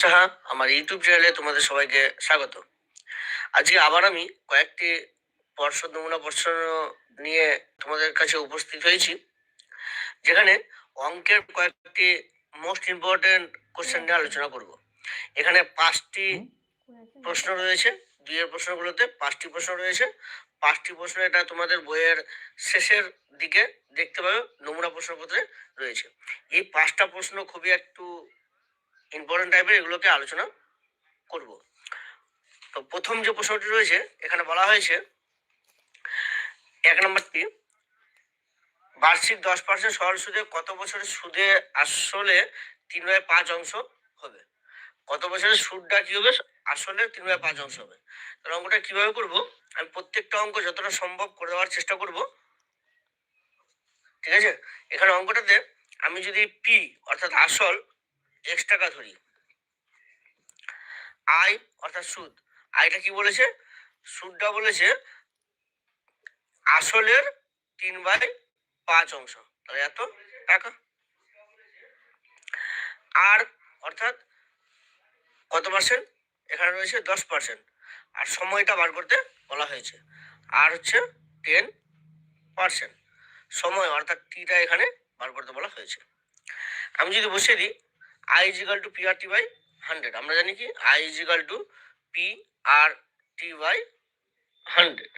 সাহা আমার ইউটিউব চ্যানেলে তোমাদের সবাইকে স্বাগত। আজকে আবার আমি কয়েকটি পর্ষদ নমুনা প্রশ্ন নিয়ে তোমাদের কাছে উপস্থিত হয়েছি যেখানে অঙ্কের কয়েকটি মোস্ট ইম্পর্টেন্ট কোশ্চেন নিয়ে আলোচনা করব। এখানে পাঁচটি প্রশ্ন রয়েছে দুইয়ের প্রশ্নগুলোতে পাঁচটি প্রশ্ন রয়েছে। পাঁচটি প্রশ্ন এটা তোমাদের বইয়ের শেষের দিকে দেখতে পাবে নমুনা প্রশ্নপত্রে রয়েছে। এই পাঁচটা প্রশ্ন খুবই একটু ইম্পর্টেন্ট টাইপের এগুলোকে আলোচনা করব। তো প্রথম যে প্রশ্নটি রয়েছে, এখানে বলা হয়েছে, এক নম্বরটি বার্ষিক দশ পার্সেন্ট সরল সুদে কত বছরের সুদে আসলে তিন বাই পাঁচ অংশ হবে? কত বছরের সুদটা কি হবে? আসলে তিন বাই পাঁচ অংশ হবে। তাহলে অঙ্কটা কীভাবে করব? আমি প্রত্যেকটা অঙ্ক যতটা সম্ভব করে দেওয়ার চেষ্টা করব। ঠিক আছে? এখানে অঙ্কটাতে আমি যদি পি অর্থাৎ আসল এক্স টাকা ধরি। আই অর্থাৎ সুদ। আইটা কি বলেছে? সুদটা বলেছে আসলের তিন বাই পাঁচ অংশ। তাহলে এত টাকা? আর, অর্থাৎ কত পার্সেন্ট এখানে রয়েছে দশ পার্সেন্ট আর সময়টা বার করতে বলা হয়েছে। আর হচ্ছে টেন পার্সেন্ট সময়, অর্থাৎ টিটা এখানে বার করতে বলা হয়েছে। আমি যদি বসিয়ে দিই I equal to P R T by hundred আমরা জানি কি? I equal to P R T by hundred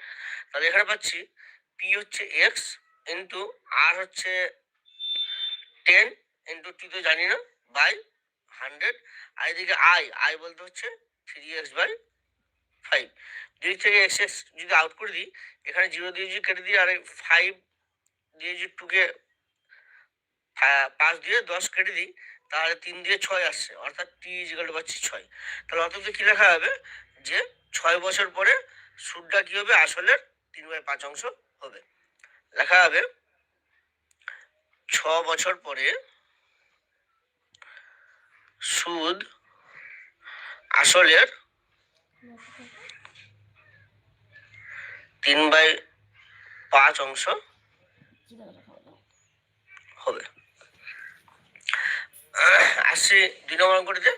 তাহলে এখানে পাচ্ছি পি হচ্ছে এক্স ইন্টু আর হচ্ছে টেন ইন্টু টি তো জানি না বাই হান্ড্রেড আর এদিকে আই আই বলতে হচ্ছে থ্রি এক্স বাই ফাইভ দুই থেকে এক্স এক্স যদি আউট করে দিই, এখানে জিরো দিয়ে যদি কেটে দিই, আর ফাইভ দিয়ে যদি টুকে পাঁচ দিয়ে দশ কেটে দিই তাহলে তিন দিয়ে ছয় আসছে, অর্থাৎ টি ইজিক্যাল টু পাচ্ছি ছয়। তাহলে অত কি লেখা হবে যে ছয় বছর পরে সুদটা কি হবে? আসলের তিন বাই পাঁচ অংশ হবে। লেখা হবে ছ বছর পরে সুদ আসলের তিন বাই পাঁচ অংশ হবে আসছে দুই নম্বর অঙ্কটিতে।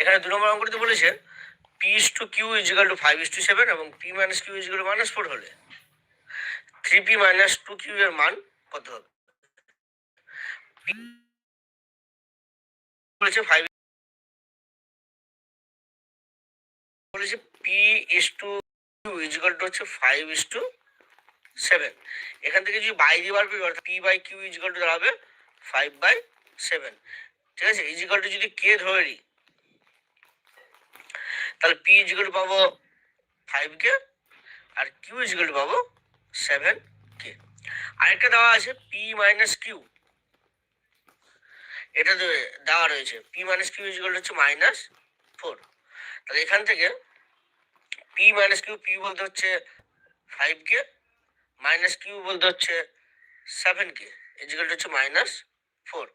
এখানে দুই নম্বর অঙ্কটিতে বলেছে P is to Q equal to five is to seven এবং P minus Q equal to minus four হলে three P minus two Q এর মান কত হবে? বলেছে P is to equal to হচ্ছে ফাইভ ইস টু সেভেন এখান থেকে যদি বাই দিয়ে বার P by Q equal to দাঁড়াবে ফাইভ বাই সেভেন ঠিক আছে? ইজিক্যাল টু যদি কে ধরে নিই, তাহলে পি ইজিক্যাল টু পাবো ফাইভ কে আর কিউ ইজিক্যাল টু পাবো সেভেন কে আরেকটা দেওয়া আছে পি মাইনাস কিউ এটা দেওয়া রয়েছে। পি মাইনাস কিউ ইজিক্যাল হচ্ছে মাইনাস ফোর তাহলে এখান থেকে পি মাইনাস কিউ পি বলতে হচ্ছে ফাইভ কে মাইনাস কিউ বলতে হচ্ছে সেভেন কে ইজিক্যাল হচ্ছে মাইনাস ফোর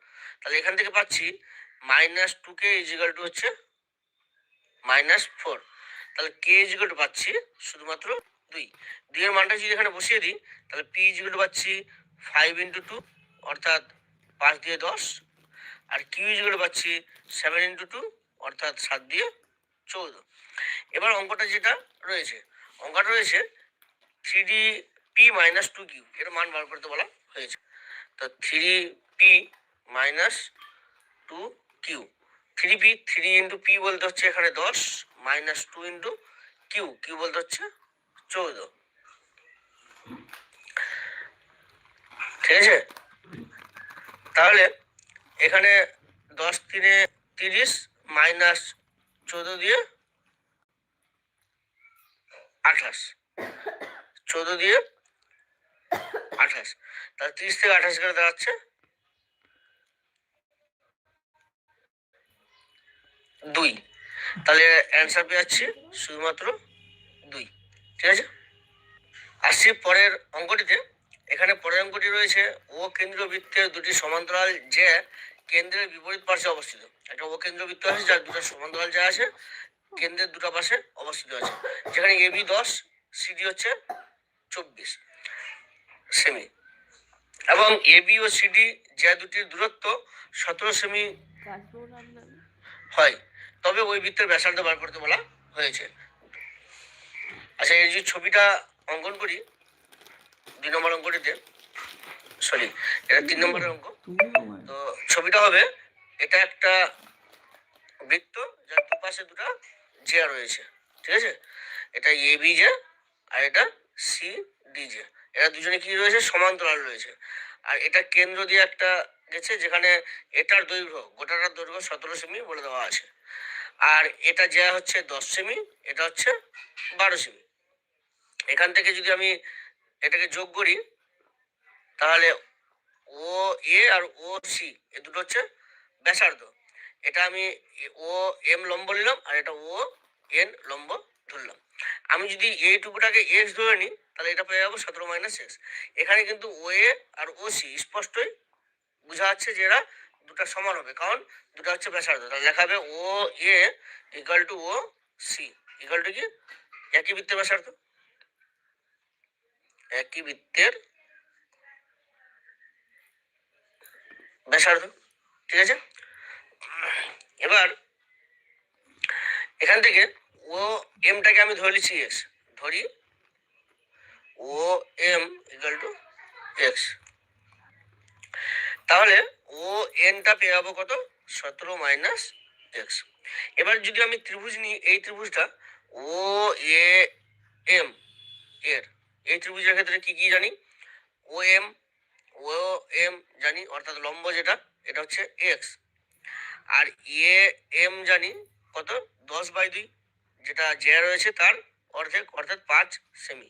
তাহলে এখান থেকে পাচ্ছি minus two K equal to হচ্ছে মাইনাস ফোর তাহলে কে ইজিক্যাল টু পাচ্ছি শুধুমাত্র দুই। দুইয়ের মানটা যদি এখানে বসিয়ে দিই, তাহলে পি ইজিক্যাল টু পাচ্ছি ফাইভ ইন্টু টু অর্থাৎ পাঁচ দিয়ে দশ। আর কিউ ইজিক্যাল টু পাচ্ছি সেভেন ইন্টু টু অর্থাৎ সাত দিয়ে চৌদ্দ। এবার অঙ্কটা যেটা রয়েছে, অঙ্কটা রয়েছে three D P minus two Q এর মান বার করতে বলা হয়েছে। তো three P minus two Q. Three P three into P বলতে হচ্ছে এখানে দশ, minus two into Q. Q বলতে হচ্ছে চৌদ্দ। ঠিক আছে? তাহলে এখানে দশ তিনে তিরিশ মাইনাস চৌদ্দ দিয়ে আঠাশ। চৌদ্দ দিয়ে আঠাশ। তাহলে তিরিশ থেকে আঠাশ করে দাঁড়াচ্ছে দুই। তাহলে অ্যান্সার পেয়ে যাচ্ছি শুধুমাত্র দুই। ঠিক আছে? আসছি পরের অঙ্কটিতে। এখানে পরের অঙ্কটি রয়েছে ও কেন্দ্র বৃত্তের দুটি সমান্তরাল যে কেন্দ্রের বিপরীত পাশে অবস্থিত। একটা ও কেন্দ্র বৃত্ত আছে যার দুটো সমান্তরাল যা আছে কেন্দ্রের দুটো পাশে অবস্থিত আছে। যেখানে এবি দশ সিডি হচ্ছে চব্বিশ। সেমি এবং এবি ও সিডি যে দুটির দূরত্ব সতেরো সেমি হয়। তবে ওই বৃত্তের ব্যাসার্ধ বার করতে বলা হয়েছে। আচ্ছা এই যে ছবিটা অঙ্কন করি, দুই নম্বর অঙ্কটিতে সরি এটা তিন নম্বরের অঙ্ক। তো ছবিটা হবে, এটা একটা বৃত্ত যার দুপাশে দুটো জিয়া রয়েছে, ঠিক আছে? এটা এ বি জে আর এটা সি ডি জে এরা দুজনে কি রয়েছে? সমান্তরাল রয়েছে। আর এটা কেন্দ্র দিয়ে একটা গেছে যেখানে এটার দৈর্ঘ্য, গোটাটার দৈর্ঘ্য সতেরো সেমি বলে দেওয়া আছে। আর এটা যা হচ্ছে দশ সেমি, এটা হচ্ছে বারো সেমি। এখান থেকে যদি আমি এটাকে যোগ করি, তাহলে ও এ আর ও সি, এ দুটো হচ্ছে ব্যাসার্ধ। এটা আমি ও এম লম্ব নিলাম আর এটা ও এন লম্ব ধরলাম। আমি যদি এইটুকুটাকে এক্স ধরে নিই, তাহলে এটা পেয়ে যাব সতেরো মাইনাস এক্স। এখানে কিন্তু ও এ আর ও সি স্পষ্টই বোঝা যাচ্ছে যে এরা দুটো সমান হবে, কারণ দুটো হচ্ছে ব্যাসার্ধ। তাহলে লেখা O, A equal to O C equal to কি? একই বৃত্তের ব্যাসার্ধ? একই বৃত্তের ব্যাসার্ধ। ঠিক আছে? এবার এখান থেকে ও এমটাকে আমি ধরে নিচ্ছি এক্স ধরি O M equal to X তাহলে ও এনটা পেয়ে যাব কত? সতেরো মাইনাস এক্স এবার যদি আমি ত্রিভুজ নিই, এই ত্রিভুজটা ও, এ এম এর। এই ত্রিভুজের ক্ষেত্রে কি কি জানি? ও এম ও এম জানি, অর্থাৎ লম্ব যেটা, এটা হচ্ছে এক্স আর এ এম জানি কত? দশ বাই দুই, যেটা যে রয়েছে তার অর্ধেক, অর্থাৎ পাঁচ সেমি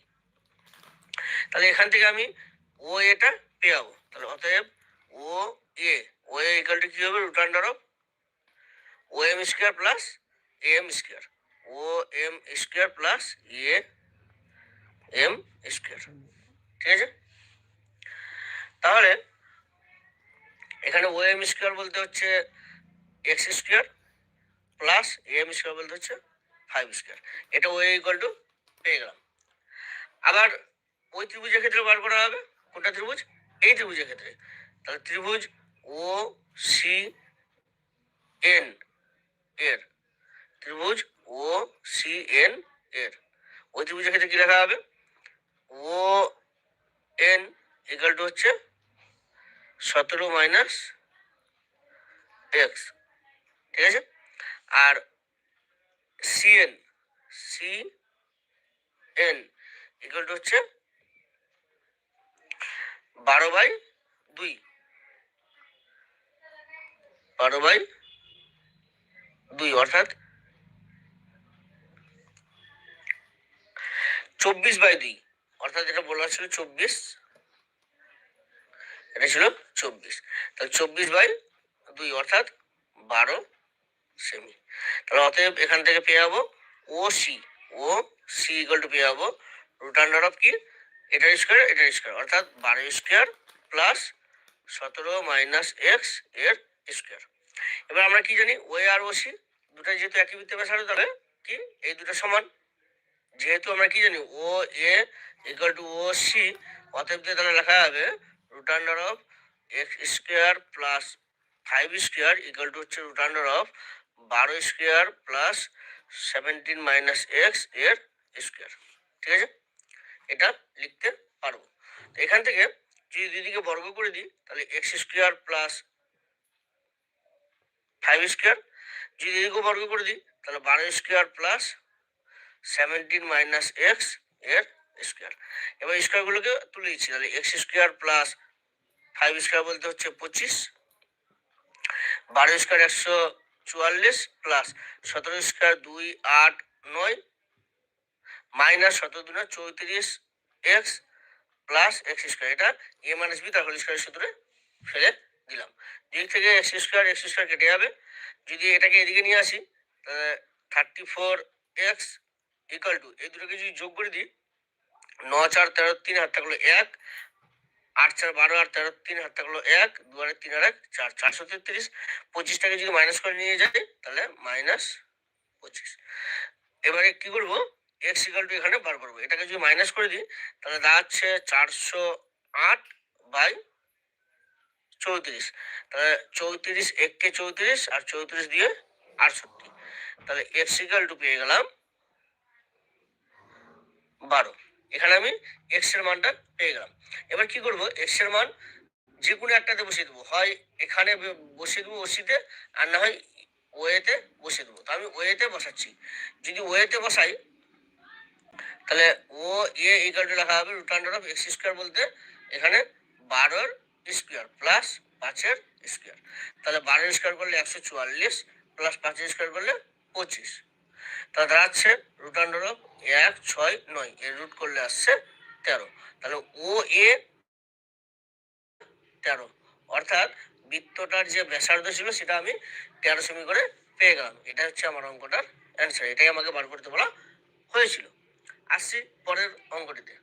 তাহলে এখান থেকে আমি ও এটা পেয়ে যাব। তাহলে অতএব ও, এ ও এ ইকাল টু কি হবে? Root under of O M square plus A M square O M square plus A M square ঠিক আছে? তাহলে, এখানে ও এম স্কোয়ার বলতে হচ্ছে X square plus M square বলতে হচ্ছে ফাইভ স্কোয়ার এটা ও ইকুয়াল টু পেয়ে গেলাম। আবার ওই ত্রিভুজের ক্ষেত্রে বার করা হবে। কোনটা ত্রিভুজ? এই ত্রিভুজের ক্ষেত্রে। তাহলে ত্রিভুজ ও সি এন এর। ত্রিভুজ ও সি এন এর। ওই ত্রিভুজের ক্ষেত্রে কি লেখা হবে? ও এন ইকাল টু হচ্ছে সতেরো মাইনাস এক্স ঠিক আছে? আর C N C N equal to হচ্ছে বারো বাই দুই। বারো বাই দুই অর্থাৎ চব্বিশ বাই দুই, অর্থাৎ এটা বলা ছিল চব্বিশ, এটা ছিল চব্বিশ। তাহলে চব্বিশ বাই দুই অর্থাৎ বারো সেমি। তাহলে অতএব এখান থেকে পেয়ে যাব O C O C equal to পেয়ে যাব রুট আন্ডার অফ কি? এটার স্কোয়ার এটার স্কোয়ার অর্থাৎ বারো স্কোয়ার প্লাস সতেরো মাইনাস এক্সের স্কোয়ার এবার আমরা কি জানি? ও আর ও সি দুটা যেহেতু একই বৃত্তে ব্যাসার্ধ, তাহলে কি? এই দুটো সমান। যেহেতু আমরা কি জানি? O A equal to O C অতএব দিয়ে তাহলে লেখা হবে root under of X square plus five square equal to হচ্ছে রুট আন্ডার অফ বারো স্কোয়ার প্লাস সেভেন্টিন মাইনাস এক্সের স্কোয়ার ঠিক আছে? এটা লিখতে পারব। এখান থেকে যদি দুদিকে বর্গ করে দিই, তাহলে X square plus five square যদি এদিকেও বর্গ করে দিই, তাহলে বারো স্কোয়ার প্লাস সেভেন্টিন মাইনাস এক্সের স্কোয়ার এবার স্কোয়ারগুলোকে তুলে দিচ্ছি তাহলে X square plus five square বলতে হচ্ছে পঁচিশ, বারো স্কোয়ার একশো চুয়াল্লিশ প্লাস সতেরো স্কোয়ার দুই আট নয় মাইনাস সতেরো দুনা চৌত্রিশ এক্স প্লাস এক্স স্কোয়ার এটা এ মাইনাস বি তার হোল স্কোয়ার সূত্রে ফেলে দিলাম। দিক থেকে এক্স স্কোয়ার এক্স স্কোয়ার কেটে যাবে। যদি এটাকে এদিকে নিয়ে আসি, তাহলে thirty four X equal to এই দুটোকে যদি যোগ করে দিই ন চার তেরো তিন হাত থাকল এক, আট চার বারো আর তেরো তিন হাত থাকল এক দু আর তিন আর এক, চার, চারশো তেত্রিশ, পঁচিশটাকে যদি মাইনাস করে নিয়ে যাই, তাহলে মাইনাস পঁচিশ। এবারে কি করব? এক্স ইকাল টু এখানে বার করব। এটাকে যদি মাইনাস করে দিই, তাহলে দাঁড়াচ্ছে চারশো আট বাই চৌত্রিশ। তাহলে চৌত্রিশ এককে চৌত্রিশ আর চৌত্রিশ দিয়ে আটষট্টি। তাহলে এক্স ইকাল টু পেয়ে গেলাম বারো। এখানে আমি এক্সের মানটা পেয়ে গেলাম। এবার কি করব? এক্সের মান যে কোনো একটাতে বসিয়ে দেবো। হয় এখানে বসিয়ে দেবো ওসিতে, আর না হয় ওয়েতে বসিয়ে দেবো। তো আমি ওয়েতে বসাচ্ছি। যদি ওয়েতে বসাই, তাহলে ও এ ইকাল টু লেখা হবে root under of X square বলতে এখানে বারোর স্কোয়ার প্লাস পাঁচের স্কোয়ার তাহলে বারোর স্কোয়ার করলে একশো চুয়াল্লিশ প্লাস পাঁচের স্কোয়ার করলে পঁচিশ। তাহলে দাঁড়াচ্ছে রুট আন্ডার অফ এক, ছয়, নয়। এর রুট করলে আসছে তেরো। তাহলে ও এ তেরো। অর্থাৎ বৃত্তটার যে ব্যাসার্ধ ছিল সেটা আমি তেরো সেমি করে পেয়ে গেলাম। এটা হচ্ছে আমার অঙ্কটার অ্যান্সার এটাই আমাকে বার করতে বলা হয়েছিল। আসছি পরের অঙ্কটিতে।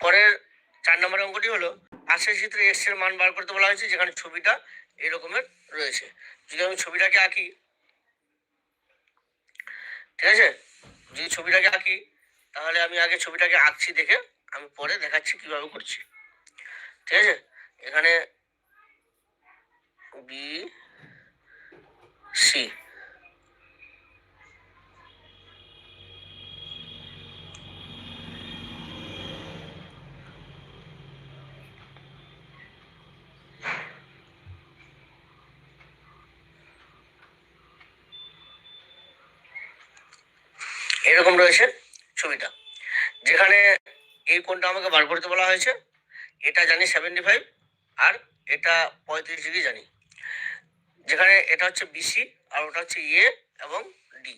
পরের চার নম্বর অঙ্কটি হলো, পাশের চিত্রে এক্সের মান বার করতে বলা হয়েছে, যেখানে ছবিটা এরকমের রয়েছে। যদি আমি ছবিটাকে আঁকি, ঠিক আছে? যদি ছবিটাকে আঁকি, তাহলে আমি আগে ছবিটাকে আঁকছি দেখে, আমি পরে দেখাচ্ছি কীভাবে করছি। ঠিক আছে? এখানে বি সি এরকম রয়েছে ছবিটা যেখানে এই কোনটা আমাকে বার করতে বলা হয়েছে। এটা জানি সেভেন্টি ফাইভ আর এটা পঁয়ত্রিশ ডিগ্রি জানি। যেখানে এটা হচ্ছে বিসি আর ওটা হচ্ছে ইয়ে এবং ডি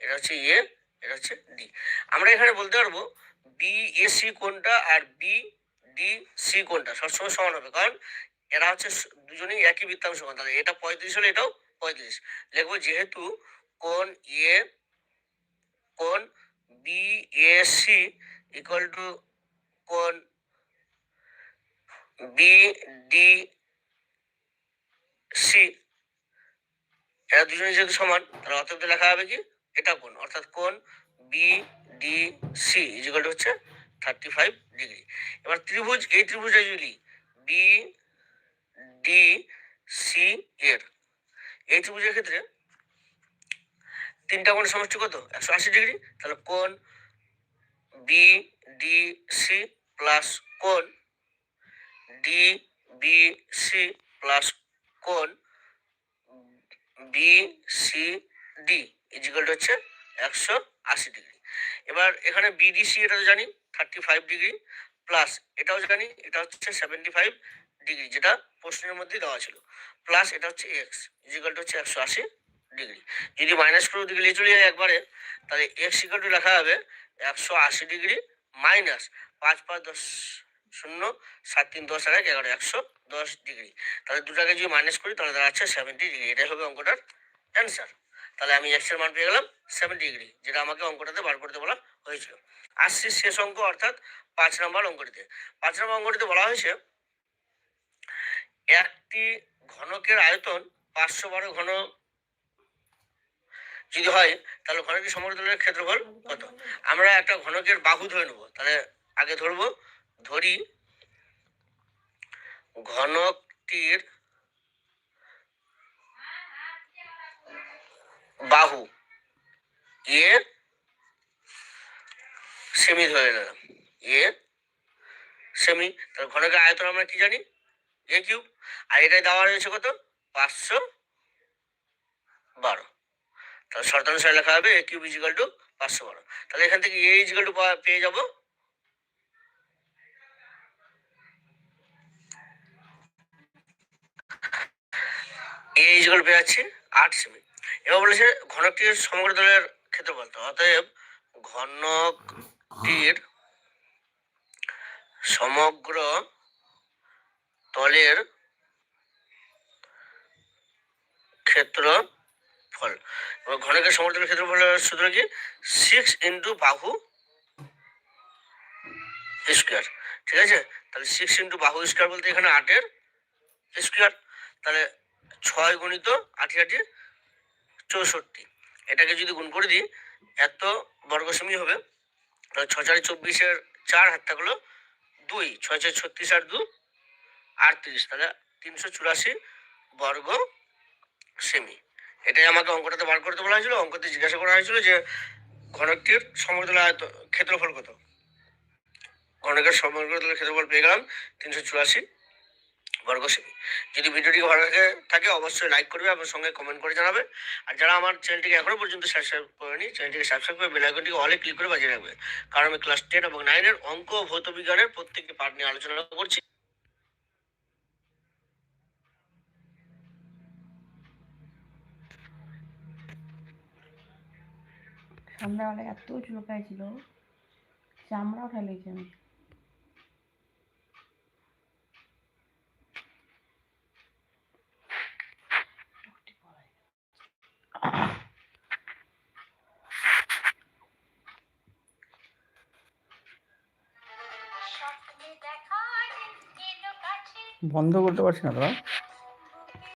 এটা হচ্ছে ইয়ে এটা হচ্ছে ডি আমরা এখানে বলতে পারব বি এসি কোনটা আর বি ডি সি কোনটা সবসময় সমান হবে। কারণ এরা হচ্ছে দুজনেই একই বৃত্তাংশ। কোণ তাহলে এটা পঁয়ত্রিশ হলে এটাও পঁয়ত্রিশ। লিখব যেহেতু কোন ইয়ে কোন B A C equal to কোন বি ডি সি এরা দুজনে যেহেতু সমান, তাহলে অতএব লেখা হবে কি? এটা কোন অর্থাৎ কোন বি ডি সি ইজিকাল হচ্ছে থার্টি ফাইভ ডিগ্রি এবার ত্রিভুজ, এই ত্রিভুজে যদি বি ডি সি এর, এই ত্রিভুজের ক্ষেত্রে তিনটা কোণের সমষ্টি কত? একশো আশি ডিগ্রি? তাহলে কোন বি ডি সি প্লাস কোন ডি বি সি প্লাস কোন বি সি ডি ইজিকাল হচ্ছে একশো আশি ডিগ্রি। এবার এখানে বিডিসি এটা তো জানি থার্টি ফাইভ ডিগ্রি প্লাস এটাও জানি, এটা হচ্ছে সেভেন্টি ফাইভ ডিগ্রি, যেটা প্রশ্নের মধ্যে দেওয়া ছিল। প্লাস এটা হচ্ছে এক্স ইজিকাল হচ্ছে একশো আশি ডিগ্রি যদি মাইনাস করে নিয়ে চলে যায় একবারে, তাহলে এক্স ইকাল টু লেখা হবে একশো আশি ডিগ্রি মাইনাস পাঁচ পাঁচ দশ শূন্য, সাত তিন দশ এক এগারো, একশো দশ ডিগ্রি তাহলে দুটাকে যদি মাইনাস করি, তাহলে দাঁড়াচ্ছে সেভেন্টি ডিগ্রি এটাই হবে অঙ্কটার অ্যান্সার তাহলে আমি এক্সের মান পেয়ে গেলাম সেভেন্টি ডিগ্রি যেটা আমাকে অঙ্কটাতে বার করতে বলা হয়েছিল। আসছি শেষ অঙ্ক, অর্থাৎ পাঁচ নম্বর অঙ্কটিতে। পাঁচ নম্বর অঙ্কটিতে বলা হয়েছে, একটি ঘনকের আয়তন পাঁচশো বারো ঘন যদি হয়, তাহলে ঘনকের সমতলের ক্ষেত্রফল কত? আমরা একটা ঘনকের বাহু ধরে নেব। তাহলে আগে ধরবো, ধরি ঘনকটির বাহু এ সেমি ধরে নিলাম। A semi. তাহলে ঘনকের আয়তন আমরা কি জানি? এ কিউব। আর এটাই দেওয়া রয়েছে কত? পাঁচশো বারো তাহলে শর্তানুসারে লেখা হবে এ কিউব ইজিক্যাল টু পাঁচশো বারো। তাহলে এখান থেকে এ ইজিক্যাল টু পেয়ে যাব। এ ইজিক্যাল পেয়ে যাচ্ছি আট সেমি। এবার বলেছে ঘনকটির সমগ্র দলের ক্ষেত্রফল। তো অতএব ঘনকটির সমগ্র তলের ক্ষেত্রফল এবার ঘনকের সমগ্র ক্ষেত্রফলের সূত্র কি? সিক্স ইন্টু বাহু স্কোয়ার ঠিক আছে? তাহলে সিক্স ইন্টু বাহু স্কোয়ার বলতে এখানে আটের স্কোয়ার তাহলে ছয় গুণিত আটি আটি চৌষট্টি। এটাকে যদি গুণ করে দিই, এত বর্গ সেমি হবে? তাহলে ছ চারে চব্বিশের চার হাত থাকল দুই। ছয় ছয় ছত্রিশ আর দু, আটত্রিশ। তাহলে তিনশো চুরাশি বর্গ সেমি এটাই আমাকে অঙ্কটাতে বার করতে বলা হয়েছিল, অঙ্কতে জিজ্ঞাসা করা হয়েছিল যে ঘনকটির আয়ত, ক্ষেত্রফল কত? ঘনকের সমগ্র ক্ষেত্রফল পেয়ে গেলাম তিনশো চুরাশি বর্গ সেমি। যদি ভিডিওটি ভালো লাগে, থাকে অবশ্যই লাইক করবে এবং সঙ্গে কমেন্ট করে জানাবে। আর যারা আমার চ্যানেলটিকে এখনও পর্যন্ত সাবস্ক্রাইব করেনি, চ্যানেলটিকে সাবস্ক্রাইব করে বেল আইকনটিকে অলে ক্লিক করে বাজিয়ে রাখবে। কারণ আমি ক্লাস টেন এবং নাইনের অঙ্ক ভৌত বিজ্ঞানের প্রত্যেকটি পার্ট নিয়ে আলোচনা করছি। সন্ধ্যাবেলা এত চুলকাই ছিল চামড়া উঠে লেগেছে আমি বন্ধ করতে পারছি না দাদা।